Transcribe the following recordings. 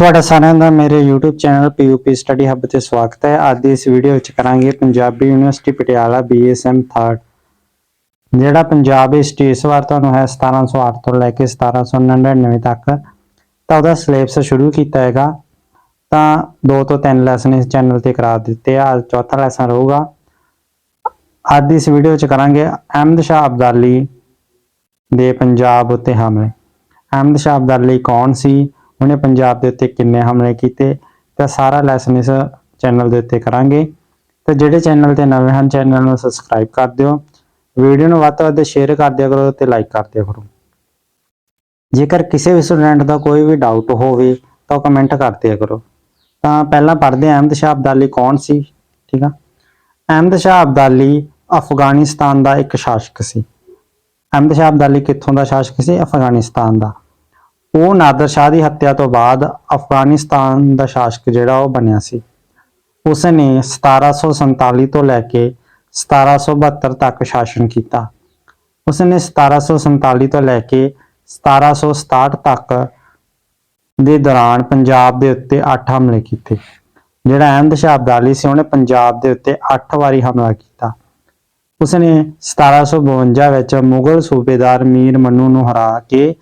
ਤੁਹਾਡਾ ਸਾਰਿਆਂ ਦਾ ਮੇਰੇ YouTube channel PUP study hub ਤੇ ਸਵਾਗਤ ਹੈ। ਅੱਜ ਦੀ ਇਸ ਵੀਡੀਓ ਵਿੱਚ ਕਰਾਂਗੇ Punjabi university Patiala BSM 3rd ਜਿਹੜਾ ਪੰਜਾਬ ਹਿਸਟਰੀ ਇਸ ਵਾਰ ਤੁਹਾਨੂੰ ਹੈ 1708 ਤੋਂ ਲੈ ਕੇ 1799 ਤੱਕ, ਤਾਂ ਉਹਦਾ ਸਿਲੇਬਸ ਸ਼ੁਰੂ ਕੀਤਾ ਹੈਗਾ। ਤਾਂ ਦੋ ਤੋਂ ਤਿੰਨ ਲੈਸਨ ਇਸ ਚੈਨਲ ਤੇ ਕਰਾ ਦਿੱਤੇ ਆ। ਅੱਜ ਚੌਥਾ ਲੈਸਨ ਰਹੂਗਾ। ਅੱਜ ਦੀ ਇਸ ਵੀਡੀਓ ਵਿੱਚ ਕਰਾਂਗੇ ਅਹਿਮਦ ਸ਼ਾਹ ਅਬਦਾਲੀ ਦੇ ਪੰਜਾਬ ਉੱਤੇ ਹਮਲੇ। ਅਹਿਮਦ ਸ਼ਾਹ ਅਬਦਾਲੀ ਕੌਣ ਸੀ? ਉਹਨੇ ਪੰਜਾਬ ਦੇ ਉੱਤੇ ਕਿੰਨੇ ਹਮਲੇ ਕੀਤੇ, ਤਾਂ ਸਾਰਾ ਲੈਸਨ ਇਸ ਚੈਨਲ ਦੇ ਉੱਤੇ ਕਰਾਂਗੇ। ਤੇ ਜਿਹੜੇ ਚੈਨਲ ਤੇ ਨਵੇਂ ਹਨ ਚੈਨਲ ਨੂੰ ਸਬਸਕ੍ਰਾਈਬ ਕਰ ਦਿਓ। ਵੀਡੀਓ ਨੂੰ ਵੱਧ ਤੋਂ ਵੱਧ ਸ਼ੇਅਰ ਕਰ ਦਿਆ ਕਰੋ ਤੇ ਲਾਈਕ ਕਰ ਦਿਆ ਕਰੋ। ਜੇਕਰ ਕਿਸੇ ਵੀ ਸਟੂਡੈਂਟ ਦਾ ਕੋਈ ਵੀ ਡਾਊਟ ਹੋਵੇ, ਤਾਂ ਉਹ ਕਮੈਂਟ ਕਰ ਦਿਆ ਕਰੋ। ਤਾਂ ਪਹਿਲਾਂ ਪੜ੍ਹਦੇ ਹਾਂ, ਅਹਿਮਦ ਸ਼ਾਹ ਅਬਦਾਲੀ ਕੌਣ ਸੀ? ਠੀਕ ਆ? ਅਹਿਮਦ ਸ਼ਾਹ ਅਬਦਾਲੀ ਅਫਗਾਨਿਸਤਾਨ ਦਾ ਇੱਕ ਸ਼ਾਸਕ ਸੀ। ਅਹਿਮਦ ਸ਼ਾਹ ਅਬਦਾਲੀ ਕਿੱਥੋਂ ਦਾ ਸ਼ਾਸਕ ਸੀ? ਅਫਗਾਨਿਸਤਾਨ ਦਾ। ਉਹ ਨਾਦਰ ਸ਼ਾਹ ਦੀ ਹੱਤਿਆ ਤੋਂ ਬਾਅਦ ਅਫਗਾਨਿਸਤਾਨ ਦਾ ਸ਼ਾਸਕ ਜਿਹੜਾ ਉਹ ਬਣਿਆ ਸੀ। ਉਸ ਨੇ 1747 ਤੋਂ ਲੈ ਕੇ 1772 ਤੱਕ ਸ਼ਾਸਨ ਕੀਤਾ। ਉਸ ਨੇ 1747 ਤੋਂ ਲੈ ਕੇ 1767 ਤੱਕ ਦੇ ਦੌਰਾਨ ਪੰਜਾਬ ਦੇ ਉੱਤੇ 8 ਹਮਲੇ ਕੀਤੇ। ਜਿਹੜਾ ਅਹਿਮਦ ਸ਼ਾਹ ਅਬਦਾਲੀ ਸੀ, ਉਹਨੇ ਪੰਜਾਬ ਦੇ ਉੱਤੇ 8 ਵਾਰੀ ਹਮਲਾ ਕੀਤਾ। ਉਸਨੇ 1752 ਵਿੱਚ ਮੁਗਲ ਸੂਬੇਦਾਰ ਮੀਰ ਮੰਨੂ ਨੂੰ ਹਰਾ ਕੇ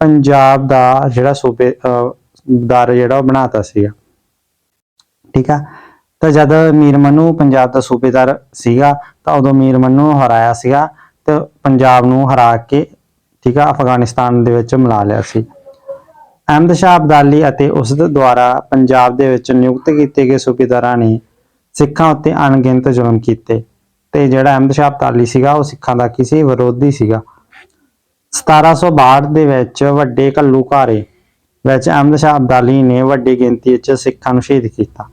ਪੰਜਾਬ ਦਾ ਜਿਹੜਾ ਸੂਬੇ ਦਾਰ ਜਿਹੜਾ ਉਹ ਬਣਾਤਾ ਸੀਗਾ। ਠੀਕ ਆ? ਤਾਂ ਜਦ ਮੀਰ ਮੰਨੂ ਪੰਜਾਬ ਦਾ ਸੂਬੇਦਾਰ ਸੀਗਾ, ਤਾਂ ਉਦੋਂ ਮੀਰ ਮੰਨੂ ਨੂੰ ਹਰਾਇਆ ਸੀਗਾ ਤੇ ਪੰਜਾਬ ਨੂੰ ਹਰਾ ਕੇ, ਠੀਕ ਆ, ਅਫਗਾਨਿਸਤਾਨ ਦੇ ਵਿੱਚ ਮਿਲਾ ਲਿਆ ਸੀ। ਅਹਿਮਦ ਸ਼ਾਹ ਅਬਦਾਲੀ ਅਤੇ ਉਸ ਦੇ ਦੁਆਰਾ ਪੰਜਾਬ ਦੇ ਵਿੱਚ ਨਿਯੁਕਤ ਕੀਤੇ ਗਏ ਸੂਬੇਦਾਰਾਂ ਨੇ ਸਿੱਖਾਂ ਉੱਤੇ ਅਣਗਿਣਤ ਜ਼ੁਲਮ ਕੀਤੇ। ਤੇ ਜਿਹੜਾ ਅਹਿਮਦ ਸ਼ਾਹ ਅਬਦਾਲੀ ਸੀਗਾ, ਉਹ ਸਿੱਖਾਂ ਦਾ ਕਿਸੇ ਵਿਰੋਧੀ ਸੀਗਾ। 1762 ਦੇ ਵਿੱਚ ਵੱਡੇ ਘੱਲੂਘਾਰੇ ਵਿੱਚ ਅਹਿਮਦ ਸ਼ਾਹ ਅਬਦਾਲੀ ਨੇ ਵੱਡੀ ਗਿਣਤੀ ਵਿੱਚ ਸਿੱਖਾਂ ਨੂੰ ਸ਼ਹੀਦ ਕੀਤਾ।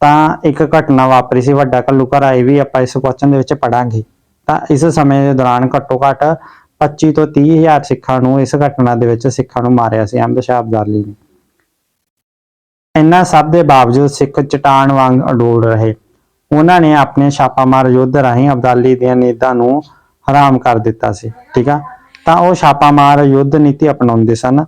ਤਾਂ ਇੱਕ ਘਟਨਾ ਵਾਪਰੀ ਸੀ, ਵੱਡਾ ਘੱਲੂਘਾਰਾ, ਇਹ ਵੀ ਆਪਾਂ ਇਸ ਕੁਐਸਚਨ ਦੇ ਵਿੱਚ ਪੜਾਂਗੇ ਤਾਂ ਇਸ ਸਮੇਂ ਦੇ ਦੌਰਾਨ ਘੱਟੋ ਘੱਟ 25 ਤੋਂ 30 ਹਜ਼ਾਰ ਸਿੱਖਾਂ ਨੂੰ ਇਸ ਘਟਨਾ ਦੇ ਵਿੱਚ ਸਿੱਖਾਂ ਨੂੰ ਮਾਰਿਆ ਸੀ ਅਹਿਮਦ ਸ਼ਾਹ ਅਬਦਾਲੀ ਨੇ। ਇੰਨਾ ਸਭ ਦੇ ਬਾਵਜੂਦ ਸਿੱਖ ਚਟਾਨ ਵਾਂਗ ਅਡੋਲ ਰਹੇ। ਉਹਨਾਂ ਨੇ ਆਪਣੇ ਛਾਪਾਮਾਰ ਯੁੱਧ ਰਾਹੀਂ ਅਬਦਾਲੀ ਦੀਆਂ ਨੀਤਾਂ ਨੂੰ ਹਰਾਮ ਕਰ ਦਿੱਤਾ ਸੀ, ਠੀਕ ਆ? ਤਾਂ ਉਹ ਛਾਪਾਮਾਰ ਯੁੱਧ ਨੀਤੀ ਅਪਣਾਉਂਦੇ ਸਨ।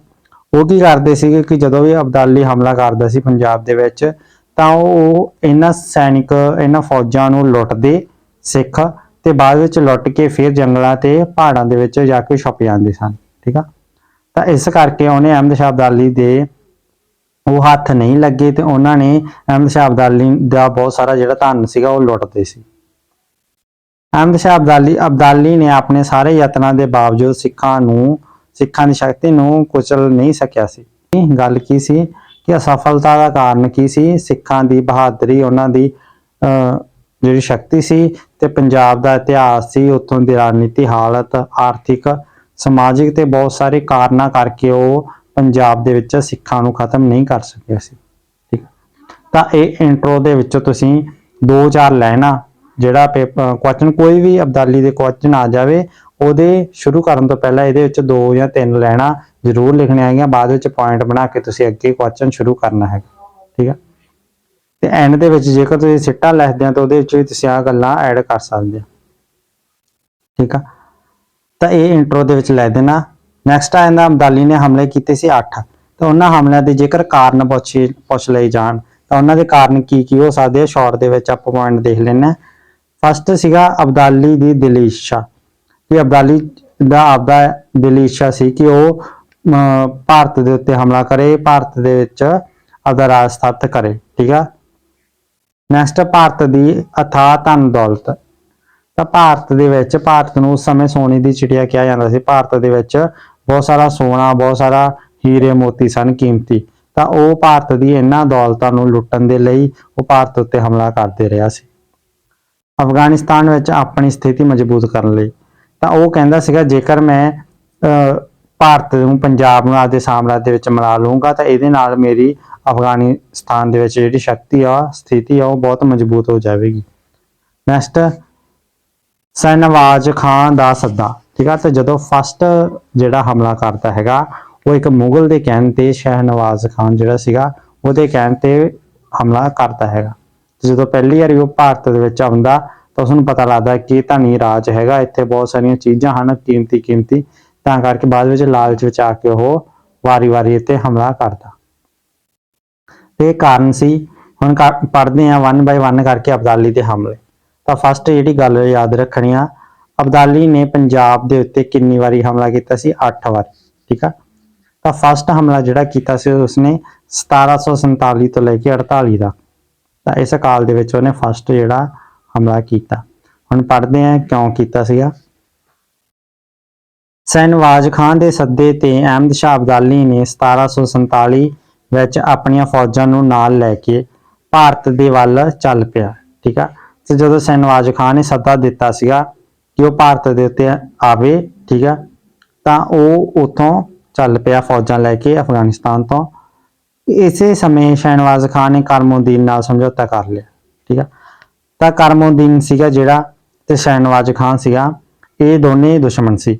ਉਹ ਕੀ ਕਰਦੇ ਸੀਗੇ ਕਿ ਜਦੋਂ ਵੀ ਅਬਦਾਲੀ ਹਮਲਾ ਕਰਦਾ ਸੀ ਪੰਜਾਬ ਦੇ ਵਿੱਚ, ਤਾਂ ਉਹ ਇਹਨਾਂ ਸੈਨਿਕ, ਇਹਨਾਂ ਫੌਜਾਂ ਨੂੰ ਲੁੱਟਦੇ ਸਿੱਖ ਤੇ ਬਾਅਦ ਵਿੱਚ ਲੁੱਟ ਕੇ ਫਿਰ ਜੰਗਲਾਂ ਤੇ ਪਹਾੜਾਂ ਦੇ ਵਿੱਚ ਜਾ ਕੇ ਛੁਪ ਜਾਂਦੇ ਸਨ, ਠੀਕ ਆ? ਤਾਂ ਇਸ ਕਰਕੇ ਉਹਨੇ ਅਹਿਮਦ ਸ਼ਾਹ ਅਬਦਾਲੀ ਦੇ ਉਹ ਹੱਥ ਨਹੀਂ ਲੱਗੇ ਤੇ ਉਹਨਾਂ ਨੇ ਅਹਿਮਦ ਸ਼ਾਹ ਅਬਦਾਲੀ ਦਾ ਬਹੁਤ ਸਾਰਾ ਜਿਹੜਾ ਧਨ ਸੀਗਾ ਉਹ ਲੁੱਟਦੇ ਸੀ। ਅਹਿਮਦ ਸ਼ਾਹ ਅਬਦਾਲੀ ਅਬਦਾਲੀ ਨੇ ਆਪਣੇ ਸਾਰੇ ਯਤਨਾਂ ਦੇ ਬਾਵਜੂਦ ਸਿੱਖਾਂ ਨੂੰ ਸਿੱਖਾਂ ਦੀ ਸ਼ਕਤੀ ਨੂੰ ਕੁਚਲ ਨਹੀਂ ਸਕਿਆ ਸੀ। ਗੱਲ ਕੀ ਸੀ? ਕਿ ਅਸਫਲਤਾ ਦਾ ਕਾਰਨ ਕੀ ਸੀ? ਸਿੱਖਾਂ ਦੀ ਬਹਾਦਰੀ ਉਹਨਾਂ ਦੀ ਜਿਹੜੀ ਸ਼ਕਤੀ ਸੀ ਤੇ ਪੰਜਾਬ ਦਾ ਇਤਿਹਾਸ ਸੀ, ਉੱਥੋਂ ਦੀ ਰਾਜਨੀਤੀ ਹਾਲਤ, ਆਰਥਿਕ, ਸਮਾਜਿਕ ਤੇ ਬਹੁਤ ਸਾਰੇ ਕਾਰਨਾਂ ਕਰਕੇ ਉਹ ਪੰਜਾਬ ਦੇ ਵਿੱਚ ਸਿੱਖਾਂ ਨੂੰ ਖਤਮ ਨਹੀਂ ਕਰ ਸਕਿਆ ਸੀ। ਠੀਕ? ਤਾਂ ਇਹ ਇੰਟਰੋ ਦੇ ਵਿੱਚੋਂ ਤੁਸੀਂ ਦੋ ਚਾਰ ਲੈਣਾ ਜਿਹੜਾ ਪੇਪਰ ਕੁਐਸਚਨ ਕੋਈ ਵੀ ਅਬਦਾਲੀ ਦੇ ਕੁਐਸਚਨ ਆ ਜਾਵੇ, ਉਹਦੇ ਸ਼ੁਰੂ ਕਰਨ ਤੋਂ ਪਹਿਲਾਂ ਇਹਦੇ ਵਿੱਚ ਦੋ ਜਾਂ ਤਿੰਨ ਲੈਣਾ ਜ਼ਰੂਰ ਲਿਖਣੀਆਂ ਹੈਗੀਆਂ, ਬਾਅਦ ਵਿੱਚ ਪੁਆਇੰਟ ਬਣਾ ਕੇ ਤੁਸੀਂ ਅੱਗੇ ਕੁਐਸਚਨ ਸ਼ੁਰੂ ਕਰਨਾ ਹੈਗਾ, ਠੀਕ ਹੈ ਤੇ ਐਂਡ ਦੇ ਵਿੱਚ ਜੇਕਰ ਤੁਸੀਂ ਸਿੱਟਾ ਲਿਖਦੇ ਆ ਤਾਂ ਉਹਦੇ ਵਿੱਚ ਵੀ ਤੁਸੀਂ ਆ ਗੱਲਾਂ ਐਡ ਕਰ ਸਕਦੇ ਆ ਠੀਕ ਆ? ਤਾਂ ਇਹ ਇੰਟਰੋ ਦੇ ਵਿੱਚ ਲੈ ਦੇਣਾ। ਨੈਕਸਟ ਆ ਜਾਂਦਾ ਅਬਦਾਲੀ ਨੇ ਹਮਲੇ ਕੀਤੇ ਸੀ 8 ਤਾਂ ਉਹਨਾਂ ਹਮਲਿਆਂ ਦੇ ਜੇਕਰ ਕਾਰਨ ਪੁੱਛੇ, ਪੁੱਛ ਲਏ ਜਾਣ, ਤਾਂ ਉਹਨਾਂ ਦੇ ਕਾਰਨ ਕੀ ਕੀ ਹੋ ਸਕਦੇ ਆ? ਸ਼ਾਰਟ ਦੇ ਵਿੱਚ ਆਪਾਂ ਪੁਆਇੰਟ ਦੇਖ ਲੈਣਾ ਫਸਟ ਸੀਗਾ ਅਬਦਾਲੀ ਦੀ ਦਿਲੀ ਇੱਛਾ। ਕਿ ਅਬਦਾਲੀ ਦਾ ਆਪਦਾ ਦਿਲੀ ਇੱਛਾ ਸੀ ਕਿ ਉਹ ਅਮ, ਭਾਰਤ ਦੇ ਉੱਤੇ ਹਮਲਾ ਕਰੇ ਭਾਰਤ ਦੇ ਵਿੱਚ ਆਪਦਾ ਰਾਜ ਸਥਾਪਿਤ ਕਰੇ ਠੀਕ ਆ? ਨੈਕਸਟ ਭਾਰਤ ਦੀ ਅਥਾ ਧਨ ਦੌਲਤ। ਤਾਂ ਭਾਰਤ ਦੇ ਵਿੱਚ ਭਾਰਤ ਨੂੰ ਉਸ ਸਮੇਂ ਸੋਨੇ ਦੀ ਚਿੜੀਆ ਕਿਹਾ ਜਾਂਦਾ ਸੀ। ਭਾਰਤ ਦੇ ਵਿੱਚ ਬਹੁਤ ਸਾਰਾ ਸੋਨਾ ਬਹੁਤ ਸਾਰਾ ਹੀਰੇ ਮੋਤੀ ਸਨ ਕੀਮਤੀ। ਤਾਂ ਉਹ ਭਾਰਤ ਦੀ ਇਹਨਾਂ ਦੌਲਤਾਂ ਨੂੰ ਲੁੱਟਣ ਦੇ ਲਈ ਉਹ ਭਾਰਤ ਉੱਤੇ ਹਮਲਾ ਕਰਦੇ ਰਿਹਾ ਸੀ। ਅਫਗਾਨਿਸਤਾਨ ਵਿੱਚ ਆਪਣੀ ਸਥਿਤੀ ਮਜ਼ਬੂਤ ਕਰਨ ਲਈ। ਤਾਂ ਉਹ ਕਹਿੰਦਾ ਸੀਗਾ, ਜੇਕਰ ਮੈਂ ਭਾਰਤ ਨੂੰ, ਪੰਜਾਬ ਨੂੰ ਆਪਦੇ ਸਾਮਰਾਜ ਦੇ ਵਿੱਚ ਮਿਲਾ ਲਵਾਂਗਾ ਤਾਂ ਇਹਦੇ ਨਾਲ ਮੇਰੀ ਅਫਗਾਨਿਸਤਾਨ ਦੇ ਵਿੱਚ ਜਿਹੜੀ ਸ਼ਕਤੀ ਆ, ਸਥਿਤੀ ਆ, ਉਹ ਬਹੁਤ ਮਜ਼ਬੂਤ ਹੋ ਜਾਵੇਗੀ। ਨੈਕਸਟ ਸਨਵਾਜ ਖਾਨ ਦਾ ਸੱਦਾ। ਠੀਕ ਆ, ਤੇ ਜਦੋਂ ਫਸਟ ਜਿਹੜਾ ਹਮਲਾ ਕਰਦਾ ਹੈਗਾ, ਉਹ ਇੱਕ ਮੁਗਲ ਦੇ ਕਹਿਣ ਤੇ ਸ਼ਹਿਨਵਾਜ਼ ਖਾਨ ਜਿਹੜਾ ਸੀਗਾ, ਉਹਦੇ ਕਹਿਣ ਤੇ ਹਮਲਾ ਕਰਦਾ ਹੈਗਾ। ਤੇ ਜਦੋਂ ਪਹਿਲੀ ਵਾਰੀ ਉਹ ਭਾਰਤ ਦੇ ਵਿੱਚ ਆਉਂਦਾ, ਤਾਂ ਉਸ ਨੂੰ ਪਤਾ ਲੱਗਦਾ ਕਿ ਧਨੀ ਰਾਜ ਹੈਗਾ, ਇੱਥੇ ਬਹੁਤ ਸਾਰੀਆਂ ਚੀਜ਼ਾਂ ਹਨ ਕੀਮਤੀ ਕੀਮਤੀ ਤਾਂ ਕਰਕੇ ਬਾਅਦ ਵਿੱਚ ਲਾਲਚ ਵਿੱਚ ਆ ਕੇ ਉਹ ਵਾਰੀ-ਵਾਰੀ ਇੱਥੇ ਹਮਲਾ ਕਰਦਾ। ਇਹ ਕਾਰਨ ਸੀ, ਹੁਣ ਪੜ੍ਹਦੇ ਆ ਵਨ ਬਾਈ ਵਨ ਕਰਕੇ ਅਬਦਾਲੀ ਦੇ ਹਮਲੇ। ਤਾਂ ਫਸਟ ਜਿਹੜੀ ਗੱਲ ਯਾਦ ਰੱਖਣੀ ਆ ਅਬਦਾਲੀ ਨੇ ਪੰਜਾਬ ਦੇ ਉੱਤੇ ਕਿੰਨੀ ਵਾਰੀ ਹਮਲਾ ਕੀਤਾ ਸੀ? 8 ਵਾਰੀ, ਠੀਕ ਆ? ਤਾਂ ਫਸਟ ਹਮਲਾ ਜਿਹੜਾ ਕੀਤਾ ਸੀ, ਉਸਨੇ 1747 ਤੋਂ ਲੈ ਕੇ 48 ਦਾ ਤਾਂ ਇਸ ਕਾਲ ਦੇ ਵਿੱਚ ਉਹਨੇ ਫਸਟ ਜਿਹੜਾ ਹਮਲਾ ਕੀਤਾ। ਹੁਣ ਪੜ੍ਹਦੇ ਆ ਕਿਉਂ ਕੀਤਾ ਸੀਗਾ। ਸੈਨਵਾਜ ਖਾਨ ਦੇ ਸੱਦੇ ਤੇ ਅਹਿਮਦ ਸ਼ਾਹ ਅਬਦਾਲੀ ਨੇ 1747 ਵਿੱਚ ਆਪਣੀਆਂ ਫੌਜਾਂ ਨੂੰ ਨਾਲ ਲੈ ਕੇ ਭਾਰਤ ਦੇ ਵੱਲ ਚੱਲ ਪਿਆ, ਠੀਕ ਆ? ਤੇ ਜਦੋਂ ਸੈਨਵਾਜ ਖਾਨ ਨੇ ਸੱਦਾ ਦਿੱਤਾ ਸੀਗਾ ਕਿ ਉਹ ਭਾਰਤ ਦੇ ਉੱਤੇ ਆਵੇ, ਠੀਕ ਆ? ਤਾਂ ਉਹ ਉਥੋਂ ਚੱਲ ਪਿਆ ਫੌਜਾਂ ਲੈ ਕੇ ਅਫਗਾਨਿਸਤਾਨ ਤੋਂ। ਇਸੇ ਸਮੇਂ ਸ਼ਹਿਨਵਾਜ਼ ਖਾਨ ਨੇ ਕਰਮਉਦੀਨ ਨਾਲ ਸਮਝੌਤਾ ਕਰ ਲਿਆ, ਠੀਕ ਆ? ਤਾਂ ਕਰਮਉਦੀਨ ਸੀਗਾ ਜਿਹੜਾ ਤੇ ਸ਼ਹਿਨਵਾਜ਼ ਖਾਨ ਸੀਗਾ, ਇਹ ਦੋਨੇ ਦੁਸ਼ਮਣ ਸੀ।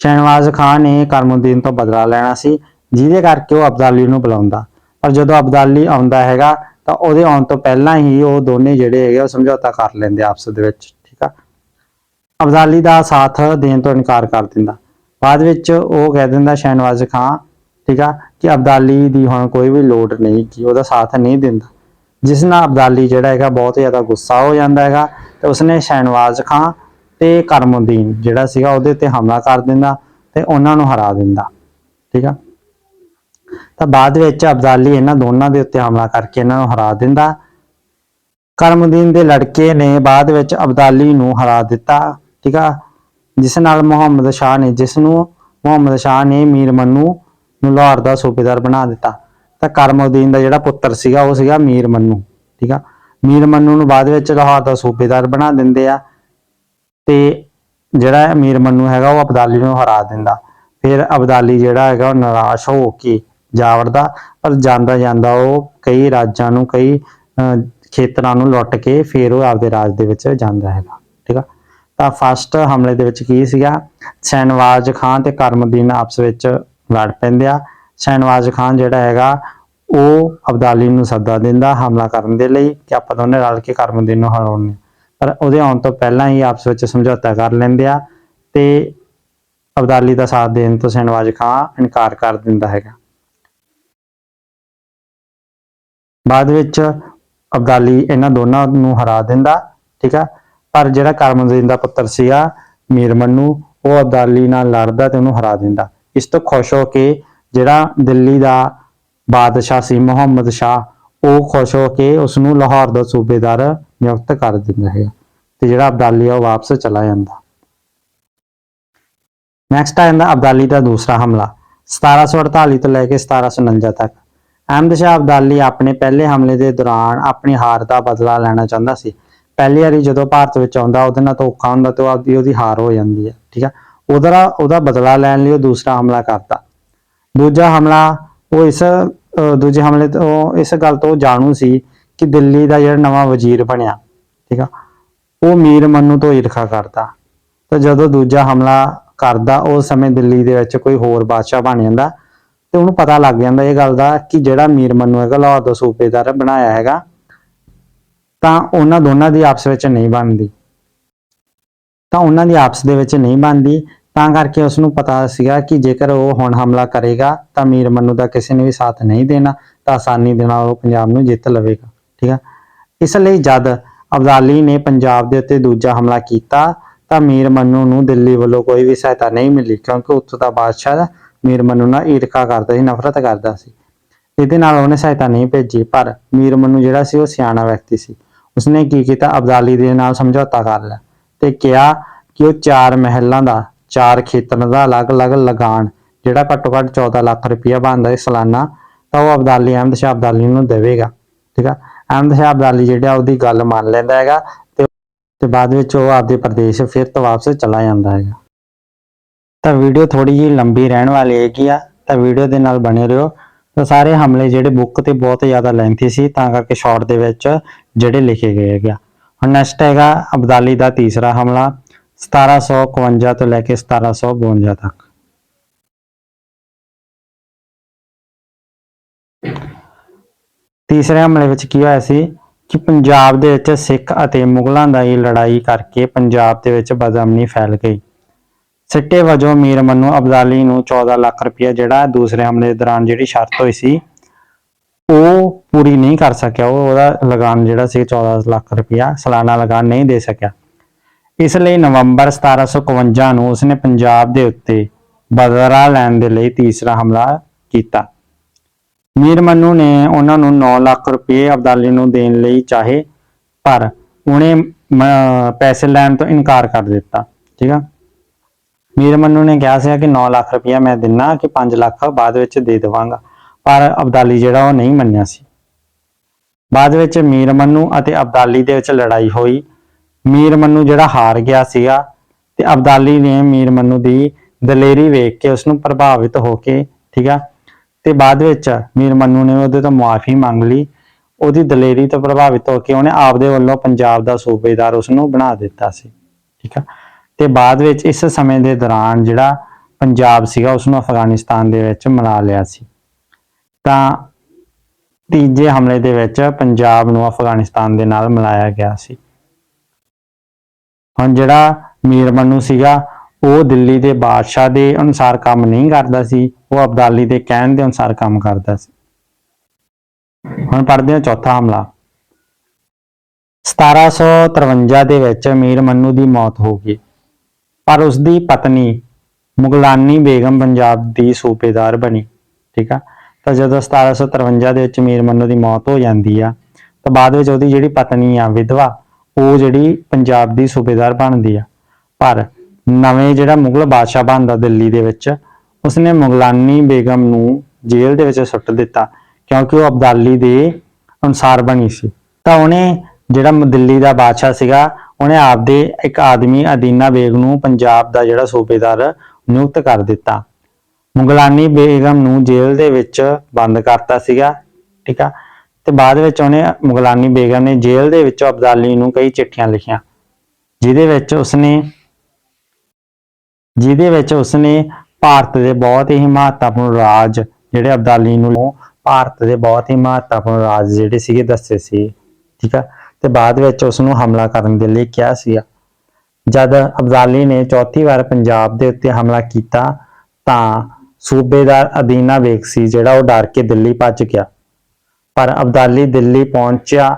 ਸ਼ਹਿਨਵਾਜ਼ ਖਾਨ ਨੇ ਕਰਮਉਦੀਨ ਤੋਂ ਬਦਲਾ ਲੈਣਾ ਸੀ, ਜਿਹਦੇ ਕਰਕੇ ਉਹ ਅਬਦਾਲੀ ਨੂੰ ਬੁਲਾਉਂਦਾ। ਪਰ ਜਦੋਂ ਅਬਦਾਲੀ ਆਉਂਦਾ ਹੈਗਾ, ਤਾਂ ਉਹਦੇ ਆਉਣ ਤੋਂ ਪਹਿਲਾਂ ਹੀ ਉਹ ਦੋਨੇ ਜਿਹੜੇ ਹੈਗੇ ਉਹ ਸਮਝੌਤਾ ਕਰ ਲੈਂਦੇ ਆਪਸ ਦੇ ਵਿੱਚ, ਠੀਕ ਆ? ਅਬਦਾਲੀ ਦਾ ਸਾਥ ਦੇਣ ਤੋਂ ਇਨਕਾਰ ਕਰ ਦਿੰਦਾ। ਬਾਅਦ ਵਿੱਚ ਉਹ ਕਹਿ ਦਿੰਦਾ, ਸ਼ਹਿਨਵਾਜ਼ ਖਾਨ ਠੀਕ ਆ, ਕਿ ਅਬਦਾਲੀ ਦੀ ਹੁਣ ਕੋਈ ਵੀ ਲੋੜ ਨਹੀਂ ਕਿ ਉਹਦਾ ਸਾਥ ਨਹੀਂ ਦਿੰਦਾ। ਜਿਸ ਨਾਲ ਅਬਦਾਲੀ ਜਿਹੜਾ ਹੈਗਾ ਬਹੁਤ ਜ਼ਿਆਦਾ ਗੁੱਸਾ ਹੋ ਜਾਂਦਾ ਹੈਗਾ ਤੇ ਉਸਨੇ ਸ਼ਹਿਨਵਾਜ਼ ਖਾਨ ਤੇ ਕਰਮੁਦੀਨ ਜਿਹੜਾ ਸੀਗਾ ਉਹਦੇ ਤੇ ਹਮਲਾ ਕਰ ਦਿੰਦਾ ਤੇ ਉਹਨਾਂ ਨੂੰ ਹਰਾ ਦਿੰਦਾ, ਠੀਕ ਆ। ਤਾਂ ਬਾਅਦ ਵਿੱਚ ਅਬਦਾਲੀ ਇਹਨਾਂ ਦੋਨਾਂ ਦੇ ਉੱਤੇ ਹਮਲਾ ਕਰਕੇ ਇਹਨਾਂ ਨੂੰ ਹਰਾ ਦਿੰਦਾ। ਕਰਮਉਦੀਨ ਦੇ ਲੜਕੇ ਨੇ ਬਾਅਦ ਵਿੱਚ ਅਬਦਾਲੀ ਨੂੰ ਹਰਾ ਦਿੱਤਾ, ਠੀਕ ਆ। ਜਿਸ ਨਾਲ ਮੁਹੰਮਦ ਸ਼ਾਹ ਨੇ, ਜਿਸ ਨੂੰ ਮੁਹੰਮਦ ਸ਼ਾਹ ਨੇ ਮੀਰ ਮੰਨੂ ਨੂੰ ਲਾਹੌਰ ਦਾ ਸੂਬੇਦਾਰ ਬਣਾ ਦਿੱਤਾ। ਤਾਂ ਕਰਮਉਦੀਨ ਦਾ ਜਿਹੜਾ ਪੁੱਤਰ ਸੀਗਾ, ਉਹ ਸੀਗਾ ਮੀਰ ਮੰਨੂ, ਠੀਕ ਆ? ਮੀਰ ਮੰਨੂ ਨੂੰ ਬਾਅਦ ਵਿੱਚ ਲਾਹੌਰ ਦਾ ਸੂਬੇਦਾਰ ਬਣਾ ਦਿੰਦੇ ਆ। ਤੇ ਜਿਹੜਾ ਮੀਰ ਮੰਨੂ ਹੈਗਾ, ਉਹ ਅਬਦਾਲੀ ਨੂੰ ਹਰਾ ਦਿੰਦਾ। ਫਿਰ ਅਬਦਾਲੀ ਜਿਹੜਾ ਹੈਗਾ, ਉਹ ਨਿਰਾਸ਼ ਹੋ ਕੇ ਜਾ ਵੜਦਾ ਪਰ ਜਾਂਦਾ ਜਾਂਦਾ ਉਹ ਕਈ ਰਾਜਾਂ ਨੂੰ, ਕਈ ਖੇਤਰਾਂ ਨੂੰ ਲੁੱਟ ਕੇ ਫਿਰ ਉਹ ਆਪਦੇ ਰਾਜ ਦੇ ਵਿੱਚ ਜਾਂਦਾ ਹੈਗਾ, ਠੀਕ ਆ? ਤਾਂ ਫਸਟ ਹਮਲੇ ਦੇ ਵਿੱਚ ਕੀ ਸੀਗਾ? ਸ਼ਹਿਨਵਾਜ਼ ਖਾਨ ਤੇ ਕਰਮਦੀਨ ਆਪਸ ਵਿੱਚ ਲੜ ਪੈਂਦੇ ਆ। ਸ਼ਹਿਨਵਾਜ਼ ਖਾਨ ਜਿਹੜਾ ਹੈਗਾ, ਉਹ ਅਬਦਾਲੀ ਨੂੰ ਸੱਦਾ ਦਿੰਦਾ ਹਮਲਾ ਕਰਨ ਦੇ ਲਈ ਕਿ ਆਪਾਂ ਦੋਨੇ ਰਲ ਕੇ ਕਰਮਦੀਨ ਨੂੰ ਹਰਾਉਣੇ ਆ। ਪਰ ਉਹਦੇ ਆਉਣ ਤੋਂ ਪਹਿਲਾਂ ਹੀ ਆਪਸ ਵਿੱਚ ਸਮਝੌਤਾ ਕਰ ਲੈਂਦੇ ਆ ਤੇ ਅਬਦਾਲੀ ਦਾ ਸਾਥ ਦੇਣ ਤੋਂ ਸ਼ਹਿਨਵਾਜ਼ ਖਾਨ ਇਨਕਾਰ ਕਰ ਦਿੰਦਾ ਹੈਗਾ। ਬਾਅਦ ਵਿੱਚ ਅਬਦਾਲੀ ਇਹਨਾਂ ਦੋਨਾਂ ਨੂੰ ਹਰਾ ਦਿੰਦਾ, ਠੀਕ ਆ? ਪਰ ਜਿਹੜਾ ਕਰਮਦੀਨ ਦਾ ਪੁੱਤਰ ਸੀਗਾ ਮੀਰ ਮੰਨੂ ਉਹ ਅਬਦਾਲੀ ਨਾਲ ਲੜਦਾ ਤੇ ਉਹਨੂੰ ਹਰਾ ਦਿੰਦਾ। ਇਸ ਤੋਂ ਖੁਸ਼ ਹੋ ਕੇ ਜਿਹੜਾ ਦਿੱਲੀ ਦਾ ਬਾਦਸ਼ਾਹ ਸੀ, ਮੁਹੰਮਦ ਸ਼ਾਹ, ਉਹ ਖੁਸ਼ ਹੋ ਕੇ ਉਸ ਨੂੰ ਲਾਹੌਰ ਦਾ ਸੂਬੇਦਾਰ ਨਿਯੁਕਤ ਕਰ ਦਿੰਦਾ ਹੈ ਤੇ ਜਿਹੜਾ ਅਬਦਾਲੀ ਆ, ਉਹ ਵਾਪਸ ਚਲਾ ਜਾਂਦਾ। ਨੈਕਸਟ ਆ ਜਾਂਦਾ ਅਬਦਾਲੀ ਦਾ ਦੂਸਰਾ ਹਮਲਾ 1748 ਤੋਂ ਲੈ ਕੇ 1749 ਤੱਕ। ਅਹਿਮਦ ਸ਼ਾਹ ਅਬਦਾਲੀ ਆਪਣੇ ਪਹਿਲੇ ਹਮਲੇ ਦੇ ਦੌਰਾਨ ਆਪਣੀ ਹਾਰ ਦਾ ਬਦਲਾ ਲੈਣਾ ਚਾਹੁੰਦਾ ਸੀ। ਪਹਿਲੀ ਵਾਰੀ ਜਦੋਂ ਭਾਰਤ ਵਿੱਚ ਆਉਂਦਾ, ਉਹਦੇ ਨਾਲ ਧੋਖਾ ਹੁੰਦਾ ਤੇ ਉਹ ਉਹਦੀ ਹਾਰ ਹੋ ਜਾਂਦੀ ਹੈ, ਠੀਕ ਹੈ ਉਹਦਾ ਉਹਦਾ ਬਦਲਾ ਲੈਣ ਲਈ ਉਹ ਦੂਸਰਾ ਹਮਲਾ ਕਰਤਾ। ਦੂਜਾ ਹਮਲਾ ਉਹ ਇਸ ਦੂਜੇ ਹਮਲੇ ਤੋਂ ਇਸ ਗੱਲ ਤੋਂ ਜਾਣੂ ਸੀ ਕਿ ਦਿੱਲੀ ਦਾ ਜਿਹੜਾ ਨਵਾਂ ਵਜ਼ੀਰ ਬਣਿਆ, ਠੀਕ ਆ, ਉਹ ਮੀਰ ਮੰਨੂ ਤੋਂ ਈਰਖਾ ਕਰਦਾ ਤੇ ਜਦੋਂ ਦੂਜਾ ਹਮਲਾ ਕਰਦਾ ਉਸ ਸਮੇਂ ਦਿੱਲੀ ਦੇ ਵਿੱਚ ਕੋਈ ਹੋਰ ਬਾਦਸ਼ਾਹ ਬਣ ਜਾਂਦਾ, ਤੇ ਉਹਨੂੰ ਪਤਾ ਲੱਗ ਜਾਂਦਾ ਇਹ ਗੱਲ ਦਾ ਕਿ ਜਿਹੜਾ ਮੀਰ ਮੰਨੂ ਹੈਗਾ, ਲਾਹੌਰ ਦਾ ਸੂਬੇਦਾਰ ਬਣਾਇਆ ਹੈਗਾ, ਤਾਂ ਉਹਨਾਂ ਦੋਨਾਂ ਦੀ ਆਪਸ ਵਿੱਚ ਨਹੀਂ ਬਣਦੀ। ਤਾਂ ਉਹਨਾਂ ਦੀ ਆਪਸ ਦੇ ਵਿੱਚ ਨਹੀਂ ਬਣਦੀ ਤਾਂ ਕਰਕੇ ਉਸ ਨੂੰ ਪਤਾ ਸੀਗਾ ਕਿ ਜੇਕਰ ਉਹ ਹੁਣ ਹਮਲਾ ਕਰੇਗਾ, ਤਾਂ ਮੀਰ ਮੰਨੂ ਦਾ ਕਿਸੇ ਨੇ ਵੀ ਸਾਥ ਨਹੀਂ ਦੇਣਾ, ਤਾਂ ਆਸਾਨੀ ਦੇ ਨਾਲ ਉਹ ਪੰਜਾਬ ਨੂੰ ਜਿੱਤ ਲਵੇਗਾ, ਠੀਕ ਆ? ਇਸ ਲਈ ਜਦ ਅਬਦਾਲੀ ਨੇ ਪੰਜਾਬ ਦੇ ਉੱਤੇ ਦੂਜਾ ਹਮਲਾ ਕੀਤਾ, ਤਾਂ ਮੀਰ ਮੰਨੂ ਨੂੰ ਦਿੱਲੀ ਵੱਲੋਂ ਕੋਈ ਵੀ ਸਹਾਇਤਾ ਨਹੀਂ ਮਿਲੀ, ਕਿਉਂਕਿ ਉੱਥੋਂ ਦਾ ਬਾਦਸ਼ਾਹ ਮੀਰ ਮੰਨੂ ਨਾਲ ਈਰਖਾ ਕਰਦਾ ਸੀ, ਨਫ਼ਰਤ ਕਰਦਾ ਸੀ। ਇਹਦੇ ਨਾਲ ਉਹਨੇ ਸਹਾਇਤਾ ਨਹੀਂ ਭੇਜੀ, ਪਰ ਮੀਰ ਮੰਨੂ ਜਿਹੜਾ ਸੀ, ਉਹ ਸਿਆਣਾ ਵਿਅਕਤੀ ਸੀ। ਉਸਨੇ ਕੀ ਕੀਤਾ? ਅਬਦਾਲੀ ਦੇ ਨਾਲ ਸਮਝੌਤਾ ਕਰ ਲਿਆ ਤੇ ਕਿਹਾ ਕਿ ਉਹ ਚਾਰ ਮਹਿਲਾਂ ਦਾ ਚਾਰ ਖੇਤਰਾਂ ਦਾ ਅਲੱਗ-ਅਲੱਗ ਲਗਾਨ, ਜਿਹੜਾ ਘੱਟੋ ਘੱਟ 14 ਲੱਖ ਰੁਪਇਆ ਬਣਦਾ ਹੈ ਸਾਲਾਨਾ, ਤਾਂ ਉਹ ਅਬਦਾਲੀ ਅਹਿਮਦ ਸ਼ਾਹ ਅਬਦਾਲੀ ਨੂੰ ਦੇਵੇਗਾ, ਠੀਕ ਆ? ਅਹਿਮਦ ਸ਼ਾਹ ਅਬਦਾਲੀ ਜਿਹੜਾ ਉਹਦੀ ਗੱਲ ਮੰਨ ਲੈਂਦਾ ਹੈਗਾ ਤੇ ਬਾਅਦ ਵਿੱਚ ਉਹ ਆਪਦੇ ਪ੍ਰਦੇਸ਼ ਫਿਰ ਤੋਂ ਵਾਪਸ ਚਲਾ ਜਾਂਦਾ ਹੈਗਾ। ਤਾਂ ਵੀਡੀਓ ਥੋੜੀ ਜਿਹੀ ਲੰਬੀ ਰਹਿਣ ਵਾਲੀ ਹੈਗੀ ਆ, ਤਾਂ ਵੀਡੀਓ ਦੇ ਨਾਲ ਬਣੇ ਰਹੋ। ਤਾਂ ਸਾਰੇ ਹਮਲੇ ਜਿਹੜੇ ਬੁੱਕ ਤੇ ਬਹੁਤ ਜ਼ਿਆਦਾ ਲੈਂਥੀ ਸੀ, ਤਾਂ ਕਰਕੇ ਸ਼ਾਰਟ ਦੇ ਵਿੱਚ ਜਿਹੜੇ ਲਿਖੇ ਗਏ ਹੈਗੇ ਆ। ਹੁਣ ਨੈਕਸਟ ਹੈਗਾ ਅਬਦਾਲੀ ਦਾ ਤੀਸਰਾ ਹਮਲਾ। 1751 ਤੋਂ ਲੈ ਕੇ 1752 ਤੱਕ। ਤੀਸਰੇ ਹਮਲੇ ਵਿੱਚ ਕੀ ਹੋਇਆ ਸੀ ਕਿ ਪੰਜਾਬ ਦੇ ਵਿੱਚ ਸਿੱਖ ਅਤੇ ਮੁਗਲਾਂ ਦਾ ਹੀ ਲੜਾਈ ਕਰਕੇ ਪੰਜਾਬ ਦੇ ਵਿੱਚ ਬਦਅਮਨੀ ਫੈਲ ਗਈ। ਸਿੱਟੇ ਵਜੋਂ ਮੀਰ ਮਨੂ ਅਬਦਾਲੀ ਨੂੰ 14 ਲੱਖ ਰੁਪਇਆ ਜਿਹੜਾ ਦੂਸਰੇ ਹਮਲੇ ਦੌਰਾਨ ਜਿਹੜੀ ਸ਼ਰਤ ਹੋਈ ਸੀ, ਉਹ ਪੂਰੀ ਨਹੀਂ ਕਰ ਸਕਿਆ। ਉਹ ਉਹਦਾ ਲਗਾਨ ਜਿਹੜਾ ਸੀ 14 ਲੱਖ ਰੁਪਇਆ, ਸਾਲਾਨਾ ਲਗਾਨ ਨਹੀਂ ਦੇ ਸਕਿਆ। ਇਸ ਲਈ ਨਵੰਬਰ 1751 ਨੂੰ ਉਸਨੇ ਪੰਜਾਬ ਦੇ ਉੱਤੇ ਬਦਲਾ ਲੈਣ ਦੇ ਲਈ ਤੀਸਰਾ ਹਮਲਾ ਕੀਤਾ। ਮੀਰ ਮੰਨੂ ਨੇ ਉਹਨਾਂ ਨੂੰ 9 ਲੱਖ ਰੁਪਏ ਅਬਦਾਲੀ ਨੂੰ ਦੇਣ ਲਈ ਚਾਹੇ, ਪਰ ਉਹਨੇ ਪੈਸੇ ਲੈਣ ਤੋਂ ਇਨਕਾਰ ਕਰ ਦਿੱਤਾ। ਠੀਕ ਆ? ਮੀਰ ਮੰਨੂ ਨੇ ਕਿਹਾ ਸੀ ਕਿ 9 ਲੱਖ ਰੁਪਇਆ ਮੈਂ ਦਿੰਨਾ ਕਿ 5 ਲੱਖ ਬਾਅਦ ਵਿੱਚ ਦੇ ਦੇਵਾਂਗਾ, ਪਰ ਅਬਦਾਲੀ ਜਿਹੜਾ ਉਹ ਨਹੀਂ ਮੰਨਿਆ ਸੀ। ਬਾਅਦ ਵਿੱਚ ਮੀਰ ਮੰਨੂ ਅਤੇ ਅਬਦਾਲੀ ਦੇ ਵਿੱਚ ਲੜਾਈ ਹੋਈ। ਮੀਰ ਮੰਨੂ ਜਿਹੜਾ ਹਾਰ ਗਿਆ ਸੀਗਾ ਤੇ ਅਬਦਾਲੀ ਨੇ ਮੀਰ ਮੰਨੂ ਦੀ ਦਲੇਰੀ ਵੇਖ ਕੇ ਉਸ ਨੂੰ ਪ੍ਰਭਾਵਿਤ ਹੋ ਕੇ, ਠੀਕ ਆ? ਤੇ ਬਾਅਦ ਵਿੱਚ ਮੀਰ ਮੰਨੂ ਨੇ ਉਹਦੇ ਤੋਂ ਮੁਆਫੀ ਮੰਗ ਲਈ। ਉਹਦੀ ਦਲੇਰੀ ਤੋਂ ਪ੍ਰਭਾਵਿਤ ਹੋ ਕੇ ਉਹਨੇ ਆਪਦੇ ਵੱਲੋਂ ਪੰਜਾਬ ਦਾ ਸੂਬੇਦਾਰ ਉਸ ਨੂੰ ਬਣਾ ਦਿੱਤਾ ਸੀ, ਠੀਕ ਆ? ਤੇ ਬਾਅਦ ਵਿੱਚ ਇਸ ਸਮੇਂ ਦੇ ਦੌਰਾਨ ਜਿਹੜਾ ਪੰਜਾਬ ਸੀਗਾ ਉਸ ਨੂੰ ਅਫਗਾਨਿਸਤਾਨ ਦੇ ਵਿੱਚ ਮਿਲਾ ਲਿਆ ਸੀ। ਤਾਂ ਤੀਜੇ ਹਮਲੇ ਦੇ ਵਿੱਚ ਪੰਜਾਬ ਨੂੰ ਅਫਗਾਨਿਸਤਾਨ ਦੇ ਨਾਲ ਮਿਲਾਇਆ ਗਿਆ ਸੀ। ਹੁਣ ਜਿਹੜਾ ਮੀਰ ਮਨੂ ਸੀਗਾ, ਉਹ ਦਿੱਲੀ ਦੇ ਬਾਦਸ਼ਾਹ ਦੇ ਅਨੁਸਾਰ ਕੰਮ ਨਹੀਂ ਕਰਦਾ ਸੀ, ਉਹ ਅਬਦਾਲੀ ਦੇ ਕਹਿਣ ਦੇ ਅਨੁਸਾਰ ਕੰਮ ਕਰਦਾ ਸੀ। ਹੁਣ ਪੜ੍ਹਦੇ ਹਾਂ ਚੌਥਾ ਹਮਲਾ। 1753 ਦੇ ਵਿੱਚ ਮੀਰ ਮੰਨੂ ਦੀ ਮੌਤ ਹੋ ਗਈ। ਪਰ ਉਸ ਦੀ ਪਤਨੀ ਮੁਗਲਾਨੀ ਬੇਗਮ ਪੰਜਾਬ ਦੀ ਸੂਬੇਦਾਰ ਬਣੀ, ਠੀਕ ਆ? ਤਾਂ ਜਦੋਂ 1753 ਦੇ ਵਿੱਚ ਮੀਰ ਮੰਨੂ ਦੀ ਮੌਤ ਹੋ ਜਾਂਦੀ ਆ, ਤਾਂ ਬਾਅਦ ਵਿੱਚ ਉਹਦੀ ਜਿਹੜੀ ਪਤਨੀ ਆ, ਵਿਧਵਾ ਉਹ ਜਿਹੜੀ ਪੰਜਾਬ ਦੀ ਸੂਬੇਦਾਰ ਬਣਦੀ ਆ। ਪਰ ਨਵੇਂ ਜਿਹੜਾ ਮੁਗਲ ਬਾਦਸ਼ਾਹ ਬਣਦਾ ਦਿੱਲੀ ਦੇ ਵਿੱਚ, ਉਸਨੇ ਮੁਗਲਾਨੀ ਬੇਗਮ ਨੂੰ ਜੇਲ੍ਹ ਦੇ ਵਿੱਚ ਸੁੱਟ ਦਿੱਤਾ ਕਿਉਂਕਿ ਉਹ ਅਬਦਾਲੀ ਦੇ ਅਨੁਸਾਰ ਬਣੀ ਸੀ। ਤਾਂ ਉਹਨੇ ਜਿਹੜਾ ਦਿੱਲੀ ਦਾ ਬਾਦਸ਼ਾਹ ਸੀਗਾ, ਉਹਨੇ ਆਪਦੇ ਇੱਕ ਆਦਮੀ ਅਦੀਨਾ ਬੇਗ ਨੂੰ ਪੰਜਾਬ ਦਾ ਜਿਹੜਾ ਸੂਬੇਦਾਰ ਨਿਯੁਕਤ ਕਰ ਦਿੱਤਾ। ਮੁਗਲਾਨੀ ਬੇਗਮ ਨੂੰ ਜੇਲ੍ਹ ਦੇ ਵਿੱਚ ਬੰਦ ਕਰਤਾ ਸੀਗਾ, ਠੀਕ ਆ? ਤੇ ਬਾਅਦ ਵਿੱਚ ਉਹਨੇ ਮੁਗਲਾਨੀ ਬੇਗਮ ਨੇ ਜੇਲ੍ਹ ਦੇ ਵਿੱਚੋਂ ਅਬਦਾਲੀ ਨੂੰ ਕਈ ਚਿੱਠੀਆਂ ਲਿਖੀਆਂ, ਜਿਹਦੇ ਵਿੱਚ ਉਸਨੇ ਜਿਹਦੇ ਵਿੱਚ ਉਸਨੇ ਭਾਰਤ ਦੇ ਬਹੁਤ ਹੀ ਮਹੱਤਵਪੂਰਨ ਰਾਜ ਜਿਹੜੇ ਅਬਦਾਲੀ ਨੂੰ ਭਾਰਤ ਦੇ ਬਹੁਤ ਹੀ ਮਹੱਤਵਪੂਰਨ ਰਾਜ ਜਿਹੜੇ ਸੀਗੇ ਦੱਸੇ ਸੀ, ਠੀਕ ਆ? ਤੇ ਬਾਅਦ ਵਿੱਚ ਉਸ ਨੂੰ ਹਮਲਾ ਕਰਨ ਦੇ ਲਈ ਕਿਹਾ ਸੀਗਾ। ਜਦ ਅਬਦਾਲੀ ਨੇ ਚੌਥੀ ਵਾਰ ਪੰਜਾਬ ਦੇ ਉੱਤੇ ਹਮਲਾ ਕੀਤਾ ਤਾਂ ਸੂਬੇਦਾਰ ਅਦੀਨਾ ਬੇਗ ਸੀ ਜਿਹੜਾ ਉਹ ਡਰ ਕੇ ਦਿੱਲੀ ਭੱਜ ਗਿਆ। ਪਰ ਅਬਦਾਲੀ ਦਿੱਲੀ ਪਹੁੰਚਿਆ,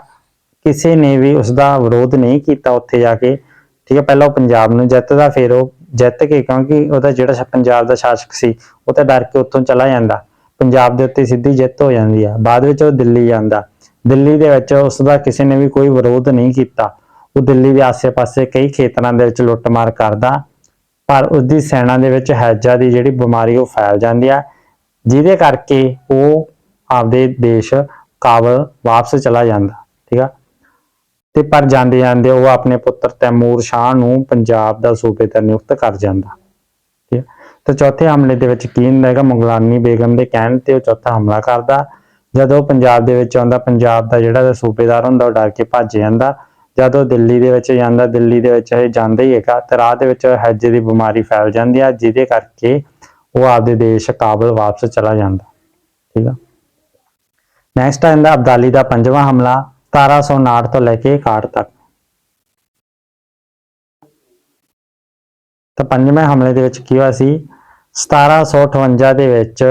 ਕਿਸੇ ਨੇ ਵੀ ਉਸ ਦਾ ਵਿਰੋਧ ਨਹੀਂ ਕੀਤਾ ਉੱਥੇ ਜਾ ਕੇ। ਠੀਕ ਹੈ, ਪਹਿਲਾਂ ਉਹ ਪੰਜਾਬ ਨੂੰ ਜਿੱਤਦਾ, ਫਿਰ ਉਹ ਜਿੱਤ ਕੇ, ਕਿਉਂਕਿ ਉਹਦਾ ਜਿਹੜਾ ਪੰਜਾਬ ਦਾ ਸ਼ਾਸਕ ਸੀ, ਉਹ ਤਾਂ ਡਰ ਕੇ ਉੱਥੋਂ ਚਲਾ ਜਾਂਦਾ। ਪੰਜਾਬ ਦੇ ਉੱਤੇ ਸਿੱਧੀ ਜਿੱਤ ਹੋ ਜਾਂਦੀ ਆ। ਬਾਅਦ ਵਿੱਚ ਉਹ ਦਿੱਲੀ ਜਾਂਦਾ। ਦਿੱਲੀ ਦੇ ਵਿੱਚ ਉਸ ਦਾ ਕਿਸੇ ਨੇ ਵੀ ਕੋਈ ਵਿਰੋਧ ਨਹੀਂ ਕੀਤਾ। ਉਹ ਦਿੱਲੀ ਦੇ ਆਸ-ਪਾਸੇ ਕਈ ਖੇਤਰਾਂ ਦੇ ਵਿੱਚ ਲੁੱਟਮਾਰ ਕਰਦਾ, ਪਰ ਉਸ ਦੀ ਸੈਨਾ ਦੇ ਵਿੱਚ ਹੈਜਾ ਦੀ ਜਿਹੜੀ ਬਿਮਾਰੀ ਉਹ ਫੈਲ ਜਾਂਦੀ ਆ। ਜਿਹਦੇ ਕਰਕੇ ਉਹ ਆਪਦੇ ਦੇਸ਼ ਕਾਬਲ ਵਾਪਸ ਚਲਾ ਜਾਂਦਾ, ਠੀਕ ਆ? ਤੇ ਪਰ ਜਾਂਦੇ ਜਾਂਦੇ ਉਹ ਆਪਣੇ ਪੁੱਤਰ ਤੈਮੂਰ ਸ਼ਾਹ ਨੂੰ ਪੰਜਾਬ ਦਾ ਸੂਬੇਦਾਰ ਨਿਯੁਕਤ ਕਰ ਜਾਂਦਾ, ਠੀਕ ਹੈ ਤਾਂ ਚੌਥੇ ਹਮਲੇ ਦੇ ਵਿੱਚ ਕੀ ਹੁੰਦਾ ਹੈਗਾ? ਮੁਗਲਾਨੀ ਬੇਗਮ ਦੇ ਕਹਿਣ ਤੇ ਉਹ ਚੌਥਾ ਹਮਲਾ ਕਰਦਾ। ਜਦੋਂ ਪੰਜਾਬ ਦੇ ਵਿੱਚ ਆਉਂਦਾ, ਪੰਜਾਬ ਦਾ ਜਿਹੜਾ ਸੂਬੇਦਾਰ ਹੁੰਦਾ, ਉਹ ਡਰ ਕੇ ਭੱਜ ਜਾਂਦਾ। ਜਦੋਂ ਦਿੱਲੀ ਦੇ ਵਿੱਚ ਜਾਂਦਾ, ਦਿੱਲੀ ਦੇ ਵਿੱਚ ਇਹ ਜਾਂਦਾ ਹੀ ਹੈਗਾ। ਤੇ ਰਾਹ ਦੇ ਵਿੱਚ ਹੈਜੇ ਦੀ ਬਿਮਾਰੀ ਫੈਲ ਜਾਂਦੀ ਆ, ਜਿਹਦੇ ਕਰਕੇ ਉਹ ਆਪਦੇ ਦੇਸ਼ ਕਾਬਲ ਵਾਪਸ ਚਲਾ ਜਾਂਦਾ, ਠੀਕ ਆ? ਨੈਕਸਟ ਆ ਜਾਂਦਾ ਅਬਦਾਲੀ ਦਾ ਪੰਜਵਾਂ ਹਮਲਾ 1759 ਤੋਂ ਲੈ ਕੇ 61 ਤੱਕ। ਤਾਂ ਪੰਜਵੇਂ ਹਮਲੇ ਦੇ ਵਿੱਚ ਕੀ ਹੋਇਆ ਸੀ? 1758 ਦੇ ਵਿੱਚ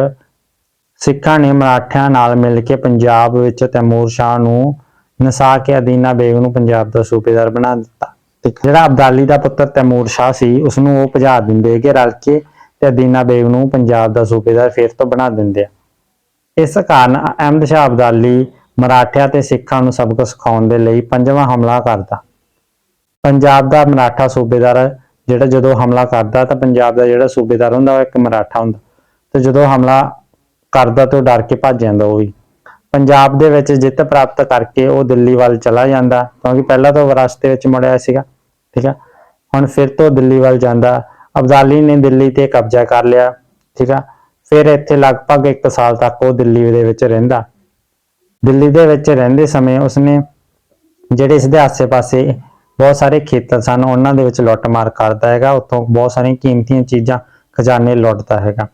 ਸਿੱਖਾਂ ਨੇ ਮਰਾਠਿਆਂ ਨਾਲ ਮਿਲ ਕੇ ਪੰਜਾਬ ਵਿੱਚ ਤੈਮੂਰ ਸ਼ਾਹ ਨੂੰ ਨਸਾ ਕੇ ਅਦੀਨਾ ਬੇਗ ਨੂੰ ਪੰਜਾਬ ਦਾ ਸੂਬੇਦਾਰ ਬਣਾ ਦਿੱਤਾ। ਤੇ ਜਿਹੜਾ ਅਬਦਾਲੀ ਦਾ ਪੁੱਤਰ ਤੈਮੂਰ ਸ਼ਾਹ ਸੀ ਉਸ ਨੂੰ ਉਹ ਭਜਾ ਦਿੰਦੇ ਕਿ ਰਲ ਕੇ ਤੇ ਅਦੀਨਾ ਬੇਗ ਨੂੰ ਪੰਜਾਬ ਦਾ ਸੂਬੇਦਾਰ ਫਿਰ ਤੋਂ ਬਣਾ ਦਿੰਦੇ ਆ। ਇਸ ਕਾਰਨ ਅਹਿਮਦ ਸ਼ਾਹ ਅਬਦਾਲੀ ਮਰਾਠਿਆਂ ਤੇ ਸਿੱਖਾਂ ਨੂੰ ਸਬਕ ਸਿਖਾਉਣ ਦੇ ਲਈ ਪੰਜਵਾਂ ਹਮਲਾ ਕਰਦਾ ਪੰਜਾਬ ਦਾ ਮਰਾਠਾ ਸੂਬੇਦਾਰ ਜਿਹੜਾ ਜਦੋਂ ਹਮਲਾ ਕਰਦਾ ਤਾਂ ਪੰਜਾਬ ਦਾ ਜਿਹੜਾ ਸੂਬੇਦਾਰ ਹੁੰਦਾ ਉਹ ਇੱਕ ਮਰਾਠਾ ਹੁੰਦਾ। ਤੇ ਜਦੋਂ ਹਮਲਾ ਕਰਦਾ ਤਾਂ ਉਹ ਡਰ ਕੇ ਭੱਜ ਜਾਂਦਾ ਉਹ ਵੀ। ਪੰਜਾਬ ਦੇ ਵਿੱਚ ਜਿੱਤ ਪ੍ਰਾਪਤ ਕਰਕੇ ਉਹ ਦਿੱਲੀ ਵੱਲ ਚਲਾ ਜਾਂਦਾ ਕਿਉਂਕਿ ਪਹਿਲਾਂ ਤਾਂ ਉਹ ਵਿੱਚ ਮੁੜਿਆ ਸੀਗਾ, ਠੀਕ ਆ? ਹੁਣ ਫਿਰ ਤੋਂ ਦਿੱਲੀ ਵੱਲ ਜਾਂਦਾ। ਅਬਦਾਲੀ ਨੇ ਦਿੱਲੀ ਤੇ ਕਬਜ਼ਾ ਕਰ ਲਿਆ, ਠੀਕ ਆ? ਫਿਰ ਇੱਥੇ ਲਗਭਗ 1 ਸਾਲ ਤੱਕ ਉਹ ਦਿੱਲੀ ਦੇ ਵਿੱਚ ਰਹਿੰਦਾ। ਦਿੱਲੀ ਦੇ ਵਿੱਚ ਰਹਿੰਦੇ ਸਮੇਂ ਉਸਨੇ ਜਿਹੜੇ ਇਸ ਦੇ ਆਸੇ-ਪਾਸੇ ਬਹੁਤ ਸਾਰੇ ਖੇਤਰ ਸਨ, ਉਹਨਾਂ ਦੇ ਵਿੱਚ ਲੁੱਟਮਾਰ ਕਰਦਾ ਹੈਗਾ। ਉੱਥੋਂ ਬਹੁਤ ਸਾਰੀਆਂ ਕੀਮਤੀਆਂ ਚੀਜ਼ਾਂ ਖਜ਼ਾਨੇ ਲੁੱਟਦਾ ਹੈਗਾ।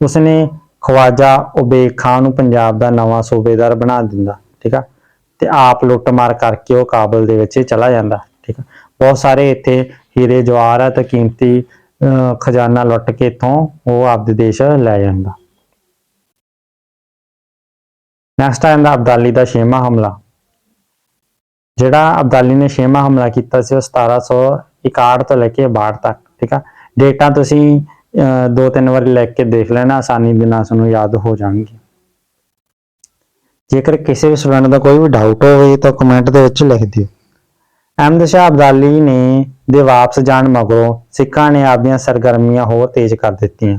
ਉਸਨੇ ਖਵਾਜਾ ਉਬੇਗ ਖਾਨ ਨੂੰ ਪੰਜਾਬ ਦਾ ਨਵਾਂ ਸੂਬੇਦਾਰ ਬਣਾ ਦਿੰਦਾ, ਠੀਕ ਆ? ਤੇ ਆਪ ਲੁੱਟਮਾਰ ਕਰਕੇ ਉਹ ਕਾਬਲ ਦੇ ਵਿੱਚ ਚਲਾ ਜਾਂਦਾ, ਠੀਕ ਆ? ਬਹੁਤ ਸਾਰੇ ਇੱਥੇ ਹੀਰੇ ਜਵਾਹਰ ਜਵਾਹਰਾਤ ਕੀਮਤੀ ਖਜ਼ਾਨਾ ਲੁੱਟ ਕੇ ਇੱਥੋਂ ਉਹ ਆਪਦੇ ਦੇਸ਼ ਲੈ ਜਾਂਦਾ। ਨੈਕਸਟ ਆ ਜਾਂਦਾ ਅਬਦਾਲੀ ਦਾ ਛੇਵਾਂ ਹਮਲਾ। ਜਿਹੜਾ ਅਬਦਾਲੀ ਨੇ ਛੇਵਾਂ ਹਮਲਾ ਕੀਤਾ ਸੀ ਉਹ 1761 ਤੋਂ ਲੈ ਕੇ 62 ਤੱਕ ਠੀਕ ਆ? ਡੇਟਾ ਤੁਸੀਂ ਅਹ, ਦੋ ਤਿੰਨ ਵਾਰੀ ਲਿਖ ਕੇ ਦੇਖ ਲੈਣਾ ਆਸਾਨੀ ਦੇ ਨਾਲ ਤੁਹਾਨੂੰ ਯਾਦ ਹੋ ਜਾਣਗੇ। ਜੇਕਰ ਕਿਸੇ ਵੀ ਸਟੂਡੈਂਟ ਦਾ ਕੋਈ ਵੀ ਡਾਊਟ ਹੋਵੇ ਤਾਂ ਕਮੈਂਟ ਦੇ ਵਿੱਚ ਲਿਖ ਦਿਓ। ਅਹਿਮਦ ਸ਼ਾਹ ਅਬਦਾਲੀ ਨੇ ਦੇ ਵਾਪਸ ਜਾਣ ਮਗਰੋਂ ਸਿੱਖਾਂ ਨੇ ਆਪਣੀਆਂ ਸਰਗਰਮੀਆਂ ਹੋਰ ਤੇਜ਼ ਕਰ ਦਿੱਤੀਆਂ।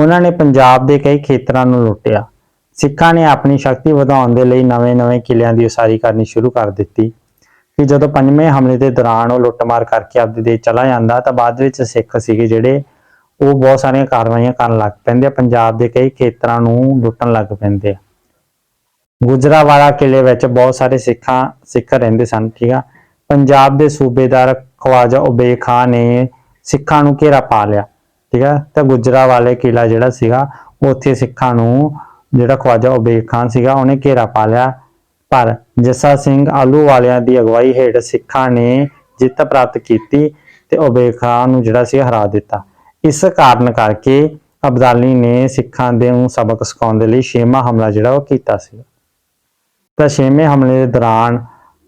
ਉਹਨਾਂ ਨੇ ਪੰਜਾਬ ਦੇ ਕਈ ਖੇਤਰਾਂ ਨੂੰ ਲੁੱਟਿਆ। ਸਿੱਖਾਂ ਨੇ ਆਪਣੀ ਸ਼ਕਤੀ ਵਧਾਉਣ ਦੇ ਲਈ ਨਵੇਂ-ਨਵੇਂ ਕਿਲਿਆਂ ਦੀ ਉਸਾਰੀ ਕਰਨੀ ਸ਼ੁਰੂ ਕਰ ਦਿੱਤੀ। ਕਿ ਜਦੋਂ ਪੰਜਵੇਂ ਹਮਲੇ ਦੇ ਦੌਰਾਨ ਉਹ ਲੁੱਟਮਾਰ ਕਰਕੇ ਆਪਦੇ ਦੇਸ਼ ਚਲਾ ਜਾਂਦਾ, ਤਾਂ ਬਾਅਦ ਵਿੱਚ ਸਿੱਖ ਸੀਗੇ ਜਿਹੜੇ ਉਹ ਬਹੁਤ ਸਾਰੀਆਂ ਕਾਰਵਾਈਆਂ ਕਰਨ ਲੱਗ ਪੈਂਦੇ ਆ। ਪੰਜਾਬ ਦੇ ਕਈ ਖੇਤਰਾਂ ਨੂੰ ਲੁੱਟਣ ਲੱਗ ਪੈਂਦੇ ਆ। ਗੁਜਰਾਵਾਲਾ ਕਿਲੇ ਵਿੱਚ ਬਹੁਤ ਸਾਰੇ ਸਿੱਖਾਂ, ਸਿੱਖ ਰਹਿੰਦੇ ਸਨ, ਠੀਕ ਆ? ਪੰਜਾਬ ਦੇ ਸੂਬੇਦਾਰ ਖਵਾਜਾ ਉਬੇ ਖਾਨ ਨੇ ਸਿੱਖਾਂ ਨੂੰ ਘੇਰਾ ਪਾ ਲਿਆ, ਠੀਕ ਆ ਤੇ ਗੁਜਰਾਵਾਲੇ ਕਿਲਾ ਜਿਹੜਾ ਸੀਗਾ, ਉੱਥੇ ਸਿੱਖਾਂ ਨੂੰ ਜਿਹੜਾ ਖਵਾਜਾ ਉਬੇਦ ਖਾਨ ਸੀਗਾ, ਉਹਨੇ ਘੇਰਾ ਪਾ ਲਿਆ। ਪਰ ਜੱਸਾ ਸਿੰਘ ਆਲੂ ਵਾਲਿਆਂ ਦੀ ਅਗਵਾਈ ਹੇਠ ਸਿੱਖਾਂ ਨੇ ਜਿੱਤ ਪ੍ਰਾਪਤ ਕੀਤੀ ਤੇ ਉਬੇਦ ਖਾਨ ਨੂੰ ਜਿਹੜਾ ਸੀ ਹਰਾ ਦਿੱਤਾ। ਇਸ ਕਾਰਨ ਕਰਕੇ ਅਬਦਾਲੀ ਨੇ ਸਿੱਖਾਂ ਦੇ ਨੂੰ ਸਬਕ ਸਿਖਾਉਣ ਦੇ ਲਈ ਛੇਵਾਂ ਹਮਲਾ ਜਿਹੜਾ ਉਹ ਕੀਤਾ ਸੀ। ਤਾਂ ਛੇਵੇਂ ਹਮਲੇ ਦੇ ਦੌਰਾਨ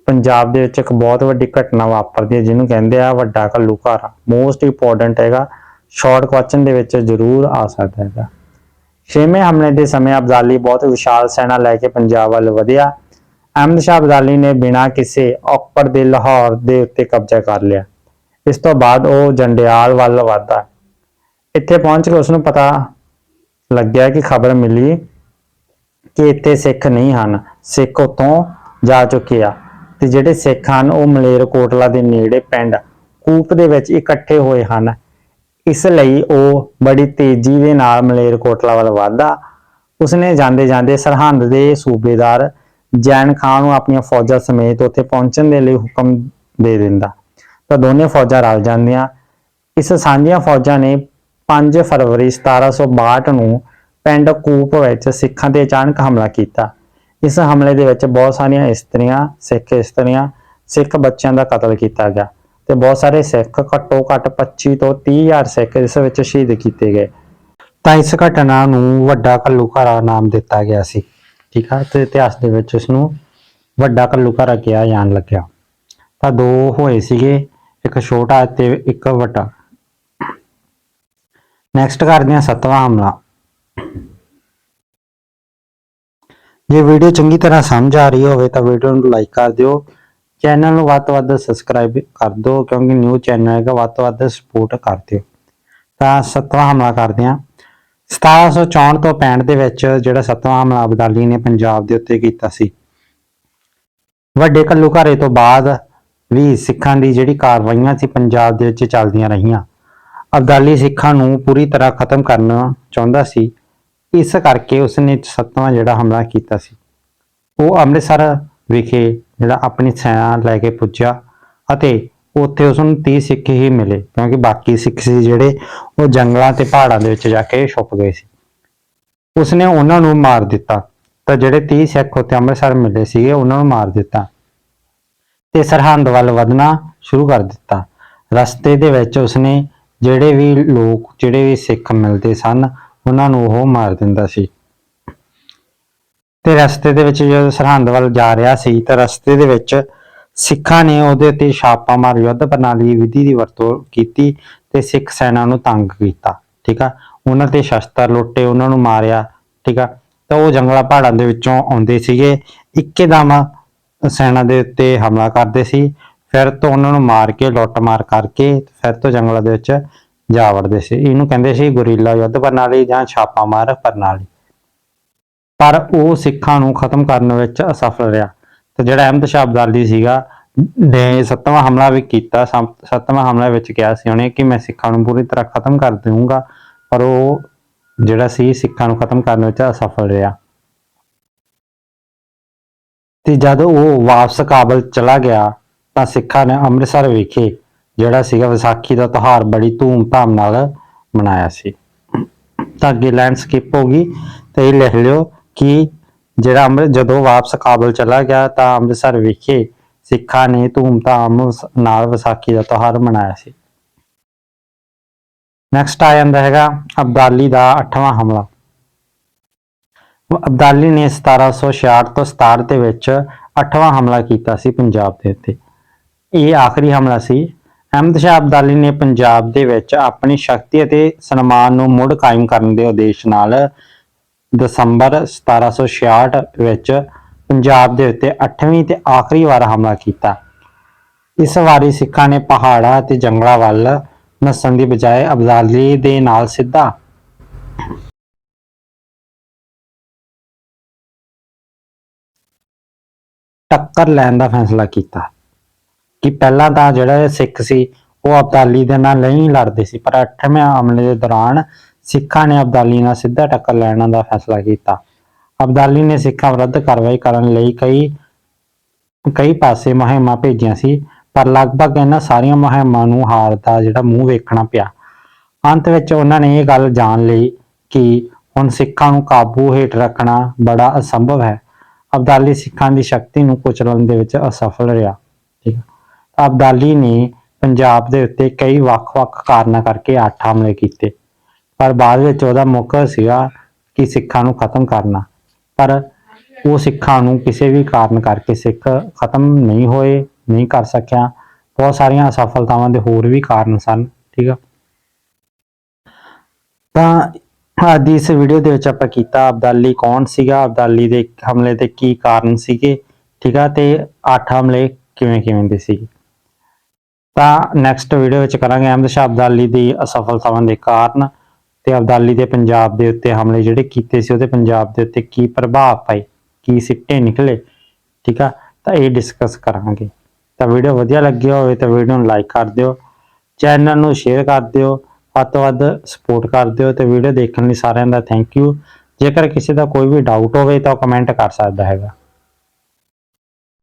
ਪੰਜਾਬ ਦੇ ਵਿੱਚ ਇੱਕ ਬਹੁਤ ਵੱਡੀ ਘਟਨਾ ਵਾਪਰਦੀ ਹੈ, ਜਿਹਨੂੰ ਕਹਿੰਦੇ ਆ ਵੱਡਾ ਘੱਲੂਘਾਰਾ। ਮੋਸਟ ਇੰਪੋਰਟੈਂਟ ਹੈਗਾ ਸ਼ਾਰਟ ਕੁਐਸਚਨ ਦੇ ਵਿੱਚ ਜ਼ਰੂਰ ਆ ਸਕਦਾ ਹੈਗਾ। ਛੇਵੇਂ ਹਮਲੇ ਦੇ ਸਮੇਂ ਅਬਦਾਲੀ ਬਹੁਤ ਵਿਸ਼ਾਲ ਸੈਨਾ ਲੈ ਕੇ ਪੰਜਾਬ ਵੱਲ ਵਧਿਆ। ਅਹਿਮਦ ਸ਼ਾਹ ਅਬਦਾਲੀ ਨੇ ਬਿਨਾਂ ਕਿਸੇ ਔਕੜ ਦੇ ਲਾਹੌਰ ਦੇ ਉੱਤੇ ਕਬਜ਼ਾ ਕਰ ਲਿਆ। ਇਸ ਤੋਂ ਬਾਅਦ ਉਹ ਜੰਡਿਆਲ ਵੱਲ ਵਧਦਾ ਇੱਥੇ ਪਹੁੰਚ ਕੇ ਉਸ ਨੂੰ ਪਤਾ ਲੱਗਿਆ ਕਿ ਖਬਰ ਮਿਲੀ ਕਿ ਇੱਥੇ ਸਿੱਖ ਨਹੀਂ ਹਨ। ਸਿੱਖ ਉਤੋਂ ਜਾ ਚੁੱਕੇ ਆ। ਤੇ ਜਿਹੜੇ ਸਿੱਖ ਹਨ, ਉਹ ਮਲੇਰਕੋਟਲਾ ਦੇ ਨੇੜੇ ਪਿੰਡ ਕੂਪ ਦੇ ਵਿੱਚ ਇਕੱਠੇ ਹੋਏ ਹਨ। ਇਸ ਲਈ ਉਹ ਬੜੀ ਤੇਜ਼ੀ ਦੇ ਨਾਲ ਮਲੇਰਕੋਟਲਾ ਵੱਲ ਵਧਦਾ। ਉਸਨੇ ਜਾਂਦੇ ਜਾਂਦੇ ਸਰਹੰਦ ਦੇ ਸੂਬੇਦਾਰ ਜੈਨ ਖਾਨ ਨੂੰ ਆਪਣੀਆਂ ਫੌਜਾਂ ਸਮੇਤ ਉੱਥੇ ਪਹੁੰਚਣ ਦੇ ਲਈ ਹੁਕਮ ਦੇ ਦਿੰਦਾ। ਤਾਂ ਦੋਨੇ ਫੌਜਾਂ ਰਲ ਜਾਂਦੀਆਂ। ਇਸ ਸਾਂਝੀਆਂ ਫੌਜਾਂ ਨੇ 5 ਫਰਵਰੀ 1762 ਨੂੰ ਪਿੰਡ ਕੂਪ ਵਿੱਚ ਸਿੱਖਾਂ ਤੇ ਅਚਾਨਕ ਹਮਲਾ ਕੀਤਾ। ਇਸ ਹਮਲੇ ਦੇ ਵਿੱਚ ਬਹੁਤ ਸਾਰੀਆਂ ਇਸਤਰੀਆਂ, ਸਿੱਖ ਇਸਤਰੀਆਂ, ਸਿੱਖ ਬੱਚਿਆਂ ਦਾ ਕਤਲ ਕੀਤਾ ਗਿਆ ਤੇ ਬਹੁਤ ਸਾਰੇ ਸਿੱਖ ਘੱਟੋ ਘੱਟ 25 ਤੋਂ 30 ਹਜ਼ਾਰ ਸਿੱਖ ਇਸ ਵਿੱਚ ਸ਼ਹੀਦ ਕੀਤੇ ਗਏ। ਤਾਂ ਇਸ ਘਟਨਾ ਨੂੰ ਵੱਡਾ ਘੱਲੂਘਾਰਾ ਨਾਮ ਦਿੱਤਾ ਗਿਆ ਸੀ, ਠੀਕ ਆ? ਤੇ ਇਤਿਹਾਸ ਦੇ ਵਿੱਚ ਇਸ ਨੂੰ ਵੱਡਾ ਘੱਲੂਘਾਰਾ ਕਿਹਾ ਜਾਣ ਲੱਗਿਆ। ਤਾਂ ਦੋ ਹੋਏ ਸੀਗੇ, ਇੱਕ ਛੋਟਾ ਤੇ ਇੱਕ ਵੱਡਾ। ਨੈਕਸਟ ਕਰਦੇ ਹਾਂ ਸੱਤਵਾਂ ਹਮਲਾ। ਜੇ ਵੀਡੀਓ ਚੰਗੀ ਤਰ੍ਹਾਂ ਸਮਝ ਆ ਰਹੀ ਹੋਵੇ ਤਾਂ ਵੀਡੀਓ ਨੂੰ ਲਾਈਕ ਕਰ ਦਿਓ। ਚੈਨਲ ਨੂੰ ਵੱਧ ਤੋਂ ਵੱਧ ਸਬਸਕ੍ਰਾਈਬ ਕਰ ਦਿਓ ਕਿਉਂਕਿ ਨਿਊ ਚੈਨਲ ਹੈਗਾ, ਵੱਧ ਤੋਂ ਵੱਧ ਸਪੋਰਟ ਕਰ ਦਿਓ। ਤਾਂ ਸੱਤਵਾਂ ਹਮਲਾ ਕਰਦੇ ਹਾਂ। 1764 ਤੋਂ 65 ਦੇ ਵਿੱਚ ਜਿਹੜਾ ਸੱਤਵਾਂ ਹਮਲਾ ਅਬਦਾਲੀ ਨੇ ਪੰਜਾਬ ਦੇ ਉੱਤੇ ਕੀਤਾ ਸੀ। ਵੱਡੇ ਘੱਲੂਘਾਰੇ ਤੋਂ ਬਾਅਦ ਵੀ ਸਿੱਖਾਂ ਦੀ ਜਿਹੜੀ ਕਾਰਵਾਈਆਂ ਸੀ ਪੰਜਾਬ ਦੇ ਵਿੱਚ ਚੱਲਦੀਆਂ ਰਹੀਆਂ। ਅਬਦਾਲੀ ਸਿੱਖਾਂ ਨੂੰ ਪੂਰੀ ਤਰ੍ਹਾਂ ਖਤਮ ਕਰਨਾ ਚਾਹੁੰਦਾ ਸੀ। ਇਸ ਕਰਕੇ ਉਸਨੇ ਸੱਤਵਾਂ ਜਿਹੜਾ ਹਮਲਾ ਕੀਤਾ ਸੀ। ਉਹ ਅੰਮ੍ਰਿਤਸਰ ਵਿਖੇ ਜਿਹੜਾ ਆਪਣੀ ਸੈਨਾ ਲੈ ਕੇ ਪੁੱਜਿਆ ਅਤੇ ਉੱਥੇ ਉਸ ਨੂੰ 30 ਸਿੱਖ ਹੀ ਮਿਲੇ, ਕਿਉਂਕਿ ਬਾਕੀ ਸਿੱਖ ਸੀ ਜਿਹੜੇ ਉਹ ਜੰਗਲਾਂ ਤੇ ਪਹਾੜਾਂ ਦੇ ਵਿੱਚ ਜਾ ਕੇ ਛੁਪ ਗਏ ਸੀ। ਉਸਨੇ ਉਹਨਾਂ ਨੂੰ ਮਾਰ ਦਿੱਤਾ। ਤਾਂ ਜਿਹੜੇ 30 ਸਿੱਖ ਉੱਥੇ ਅੰਮ੍ਰਿਤਸਰ ਮਿਲੇ ਸੀਗੇ, ਉਹਨਾਂ ਨੂੰ ਮਾਰ ਦਿੱਤਾ ਤੇ ਸਰਹੰਦ ਵੱਲ ਵਧਣਾ ਸ਼ੁਰੂ ਕਰ ਦਿੱਤਾ। ਰਸਤੇ ਦੇ ਵਿੱਚ ਉਸਨੇ ਜਿਹੜੇ ਵੀ ਲੋਕ, ਜਿਹੜੇ ਵੀ ਸਿੱਖ ਮਿਲਦੇ ਸਨ ਉਹਨਾਂ ਨੂੰ ਉਹ ਮਾਰ ਦਿੰਦਾ ਸੀ। ਤੇ ਰਸਤੇ ਦੇ ਵਿੱਚ ਜਦੋਂ ਸਰਹੰਦ ਵੱਲ ਜਾ ਰਿਹਾ ਸੀ, ਤਾਂ ਰਸਤੇ ਦੇ ਵਿੱਚ ਸਿੱਖਾਂ ਨੇ ਉਹਦੇ ਉੱਤੇ ਛਾਪਾਮਾਰ ਯੁੱਧ ਪ੍ਰਣਾਲੀ ਵਿਧੀ ਦੀ ਵਰਤੋਂ ਕੀਤੀ ਤੇ ਸਿੱਖ ਸੈਨਾ ਨੂੰ ਤੰਗ ਕੀਤਾ, ਠੀਕ ਆ? ਉਹਨਾਂ ਤੇ ਸ਼ਸਤਰ ਲੁੱਟੇ, ਉਹਨਾਂ ਨੂੰ ਮਾਰਿਆ, ਠੀਕ ਆ? ਤਾਂ ਉਹ ਜੰਗਲਾ ਪਹਾੜਾਂ ਦੇ ਵਿੱਚੋਂ ਆਉਂਦੇ ਸੀਗੇ। ਇੱਕੇਦਮ ਸੈਨਾ ਦੇ ਉੱਤੇ ਹਮਲਾ ਕਰਦੇ ਸੀ। ਫਿਰ ਤੋਂ ਉਹਨਾਂ ਨੂੰ ਮਾਰ ਕੇ ਲੁੱਟ ਮਾਰ ਕਰਕੇ, ਫਿਰ ਤੋਂ ਜੰਗਲਾਂ ਦੇ ਵਿੱਚ ਜਾ ਵੜਦੇ ਸੀ। ਇਹਨੂੰ ਕਹਿੰਦੇ ਸੀ ਗੁਰੀਲਾ ਯੁੱਧ ਪ੍ਰਣਾਲੀ ਜਾਂ ਛਾਪਾਮਾਰ ਪ੍ਰਣਾਲੀ। ਪਰ ਉਹ ਸਿੱਖਾਂ ਨੂੰ ਖਤਮ ਕਰਨ ਵਿੱਚ ਅਸਫਲ ਰਿਹਾ ਤੇ ਜਿਹੜਾ ਅਹਿਮਦ ਸ਼ਾਹ ਅਬਦਾਲੀ ਸੀਗਾ, ਨੇ ਸੱਤਵਾਂ ਹਮਲਾ ਵੀ ਕੀਤਾ। ਸੱਤਵਾਂ ਹਮਲਾ ਵਿੱਚ ਕਿਹਾ ਸੀ ਉਹਨੇ ਕਿ ਮੈਂ ਸਿੱਖਾਂ ਨੂੰ ਪੂਰੀ ਤਰ੍ਹਾਂ ਖਤਮ ਕਰ ਦੇਵਾਂਗਾ ਪਰ ਉਹ ਜਿਹੜਾ ਸੀ ਸਿੱਖਾਂ ਨੂੰ ਖਤਮ ਕਰਨ ਵਿੱਚ ਅਸਫਲ ਰਿਹਾ। ਤੇ ਜਦ ਉਹ ਵਾਪਸ ਕਾਬਲ ਚਲਾ ਗਿਆ, ਤਾਂ ਸਿੱਖਾਂ ਨੇ ਅੰਮ੍ਰਿਤਸਰ ਵਿਖੇ ਜਿਹੜਾ ਸੀਗਾ ਵਿਸਾਖੀ ਦਾ ਤਿਉਹਾਰ ਬੜੀ ਧੂਮ-ਧਾਮ ਨਾਲ ਮਨਾਇਆ ਸੀ। ਤਾਂ ਅੱਗੇ ਲੈਂਡਸਕੇਪ ਹੋ ਗਈ ਤੇ ਇਹ ਲਿਖ ਲਿਓ ਕਿ ਜਿਹੜਾ ਅੰਮ੍ਰਿਤ ਜਦੋਂ ਵਾਪਸ ਕਾਬਲ ਚਲਾ ਗਿਆ ਤਾਂ ਅੰਮ੍ਰਿਤਸਰ ਵਿਖੇ ਸਿੱਖਾਂ ਨੇ ਧੂਮ-ਧਾਮ ਨਾਲ ਵਿਸਾਖੀ ਦਾ ਤਿਉਹਾਰ ਮਨਾਇਆ ਸੀ। ਨੈਕਸਟ ਆ ਜਾਂਦਾ ਹੈਗਾ ਅਬਦਾਲੀ ਦਾ 8ਵਾਂ ਹਮਲਾ। ਅਬਦਾਲੀ ਨੇ 1766 ਤੋਂ 67 ਦੇ ਵਿੱਚ 8ਵਾਂ ਹਮਲਾ ਕੀਤਾ ਸੀ ਪੰਜਾਬ ਦੇ ਉੱਤੇ। ਇਹ ਆਖਰੀ ਹਮਲਾ ਸੀ ਅਹਿਮਦ ਸ਼ਾਹ ਅਬਦਾਲੀ ਨੇ ਪੰਜਾਬ ਦੇ ਵਿੱਚ ਆਪਣੀ ਸ਼ਕਤੀ ਅਤੇ ਸਨਮਾਨ ਨੂੰ ਮੁੜ ਕਾਇਮ ਕਰਨ ਦੇ ਉਦੇਸ਼ ਨਾਲ ਦਸੰਬਰ 1766 ਵਿੱਚ ਪੰਜਾਬ ਦੇ ਉੱਤੇ 8ਵੀਂ ਤੇ ਆਖਰੀ ਵਾਰ ਹਮਲਾ ਕੀਤਾ। ਇਸ ਵਾਰੀ ਸਿੱਖਾਂ ਨੇ ਪਹਾੜਾਂ ਅਤੇ ਜੰਗਲਾਂ ਵੱਲ ਨੱਸਣ ਦੀ ਬਜਾਏ ਅਬਦਾਲੀ ਦੇ ਨਾਲ ਸਿੱਧਾ ਟੱਕਰ ਲੈਣ ਦਾ ਫੈਸਲਾ ਕੀਤਾ। ਕਿ ਪਹਿਲਾਂ ਤਾਂ ਜਿਹੜਾ ਸਿੱਖ ਸੀ, ਉਹ ਅਬਦਾਲੀ ਦੇ ਨਾਲ ਨਹੀਂ ਲੜਦੇ ਸੀ, ਪਰ 8ਵੇਂ ਹਮਲੇ ਦੇ ਦੌਰਾਨ ਸਿੱਖਾਂ ਨੇ ਅਬਦਾਲੀ ਨਾਲ ਸਿੱਧਾ ਟੱਕਰ ਲੈਣ ਦਾ ਫੈਸਲਾ ਕੀਤਾ। ਅਬਦਾਲੀ ਨੇ ਸਿੱਖਾਂ ਵਿਰੁੱਧ ਕਾਰਵਾਈ ਕਰਨ ਲਈ ਕਈ ਕਈ ਪਾਸੇ ਮੁਹਿੰਮਾਂ ਭੇਜੀਆਂ ਸੀ, ਪਰ ਲਗਭਗ ਇਹਨਾਂ ਸਾਰੀਆਂ ਮੁਹਿੰਮਾਂ ਨੂੰ ਹਾਰ ਦਾ ਜਿਹੜਾ ਮੂੰਹ ਵੇਖਣਾ ਪਿਆ। ਅੰਤ ਵਿੱਚ ਉਹਨਾਂ ਨੇ ਇਹ ਗੱਲ ਜਾਣ ਲਈ ਕਿ ਹੁਣ ਸਿੱਖਾਂ ਨੂੰ ਕਾਬੂ ਹੇਠ ਰੱਖਣਾ ਬੜਾ ਅਸੰਭਵ ਹੈ। ਅਬਦਾਲੀ ਸਿੱਖਾਂ ਦੀ ਸ਼ਕਤੀ ਨੂੰ ਕੁਚਲਣ ਦੇ ਵਿੱਚ ਅਸਫਲ ਰਿਹਾ। ਅਬਦਾਲੀ ਨੇ ਪੰਜਾਬ ਦੇ ਉੱਤੇ ਕਈ ਵੱਖ-ਵੱਖ ਕਾਰਨਾਂ ਕਰਕੇ ਅੱਠ ਹਮਲੇ ਕੀਤੇ। ਪਰ ਬਾਅਦ ਵਿੱਚ ਉਹਦਾ ਮੁੱਖ ਸੀਗਾ ਕਿ ਸਿੱਖਾਂ ਨੂੰ ਖਤਮ ਕਰਨਾ। ਪਰ ਉਹ ਸਿੱਖਾਂ ਨੂੰ ਕਿਸੇ ਵੀ ਕਾਰਨ ਕਰਕੇ ਸਿੱਖ ਖਤਮ ਨਹੀਂ ਹੋਏ, ਨਹੀਂ ਕਰ ਸਕਿਆ। ਬਹੁਤ ਸਾਰੀਆਂ ਅਸਫਲਤਾਵਾਂ ਦੇ ਹੋਰ ਵੀ ਕਾਰਨ ਸਨ, ਠੀਕ ਆ? ਤਾਂ ਅੱਜ ਦੀ ਇਸ ਵੀਡੀਓ ਦੇ ਵਿੱਚ ਆਪਾਂ ਕੀਤਾ ਅਬਦਾਲੀ ਕੌਣ ਸੀਗਾ, ਅਬਦਾਲੀ ਦੇ ਹਮਲੇ ਦੇ ਕੀ ਕਾਰਨ ਸੀਗੇ, ਠੀਕ ਆ? ਤੇ ਅੱਠ ਹਮਲੇ ਕਿਵੇਂ ਕਿਵੇਂ ਦੇ ਸੀਗੇ? ਤਾਂ ਨੈਕਸਟ ਵੀਡੀਓ ਵਿੱਚ ਕਰਾਂਗੇ ਅਹਿਮਦ ਸ਼ਾਹ ਅਬਦਾਲੀ ਦੀ ਅਸਫਲਤਾਵਾਂ ਦੇ ਕਾਰਨ ਤੇ ਅਬਦਾਲੀ ਦੇ ਪੰਜਾਬ ਦੇ ਉੱਤੇ ਹਮਲੇ ਜਿਹੜੇ ਕੀਤੇ ਸੀ ਉਹਦੇ ਪੰਜਾਬ ਦੇ ਉੱਤੇ ਕੀ ਪ੍ਰਭਾਵ ਪਏ, ਕੀ ਸਿੱਟੇ ਨਿਕਲੇ, ਠੀਕ ਆ? ਤਾਂ ਇਹ ਡਿਸਕਸ ਕਰਾਂਗੇ। ਤਾਂ ਵੀਡੀਓ ਵਧੀਆ ਲੱਗਿਆ ਹੋਵੇ ਤਾਂ ਵੀਡੀਓ ਨੂੰ ਲਾਈਕ ਕਰ ਦਿਓ ਚੈਨਲ ਨੂੰ ਸ਼ੇਅਰ ਕਰ ਦਿਓ, ਵੱਧ ਤੋਂ ਵੱਧ ਸਪੋਰਟ ਕਰ ਦਿਓ ਤੇ ਵੀਡੀਓ ਦੇਖਣ ਲਈ ਸਾਰਿਆਂ ਦਾ ਥੈਂਕ ਯੂ ਜੇਕਰ ਕਿਸੇ ਦਾ ਕੋਈ ਵੀ ਡਾਊਟ ਹੋਵੇ ਤਾਂ ਕਮੈਂਟ ਕਰ ਸਕਦਾ ਹੈਗਾ।